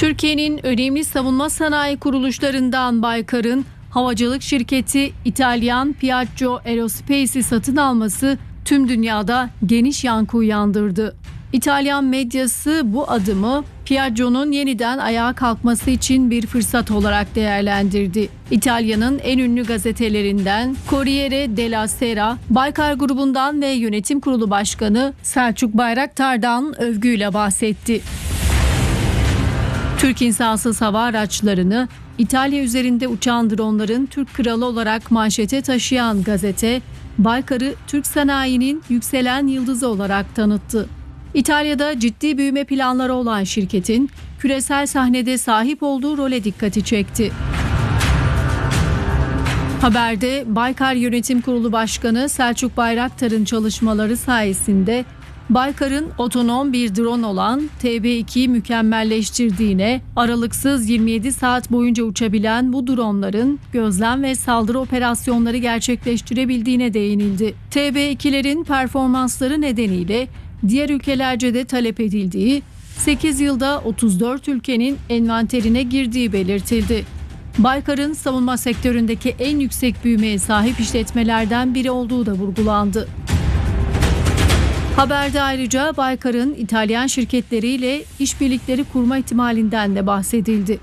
Türkiye'nin önemli savunma sanayi kuruluşlarından Baykar'ın havacılık şirketi İtalyan Piaggio Aerospace'i satın alması tüm dünyada geniş yankı uyandırdı. İtalyan medyası bu adımı Piaggio'nun yeniden ayağa kalkması için bir fırsat olarak değerlendirdi. İtalya'nın en ünlü gazetelerinden Corriere della Sera, Baykar grubundan ve yönetim kurulu başkanı Selçuk Bayraktar'dan övgüyle bahsetti. Türk insansız hava araçlarını İtalya üzerinde uçan dronların Türk kralı olarak manşete taşıyan gazete, Baykar'ı Türk sanayinin yükselen yıldızı olarak tanıttı. İtalya'da ciddi büyüme planları olan şirketin küresel sahnede sahip olduğu role dikkati çekti. Haberde Baykar Yönetim Kurulu Başkanı Selçuk Bayraktar'ın çalışmaları sayesinde Baykar'ın otonom bir drone olan TB2'yi mükemmelleştirdiğine, aralıksız 27 saat boyunca uçabilen bu dronların gözlem ve saldırı operasyonları gerçekleştirebildiğine değinildi. TB2'lerin performansları nedeniyle diğer ülkelerce de talep edildiği, 8 yılda 34 ülkenin envanterine girdiği belirtildi. Baykar'ın savunma sektöründeki en yüksek büyümeye sahip işletmelerden biri olduğu da vurgulandı. Haberde ayrıca Baykar'ın İtalyan şirketleriyle işbirlikleri kurma ihtimalinden de bahsedildi.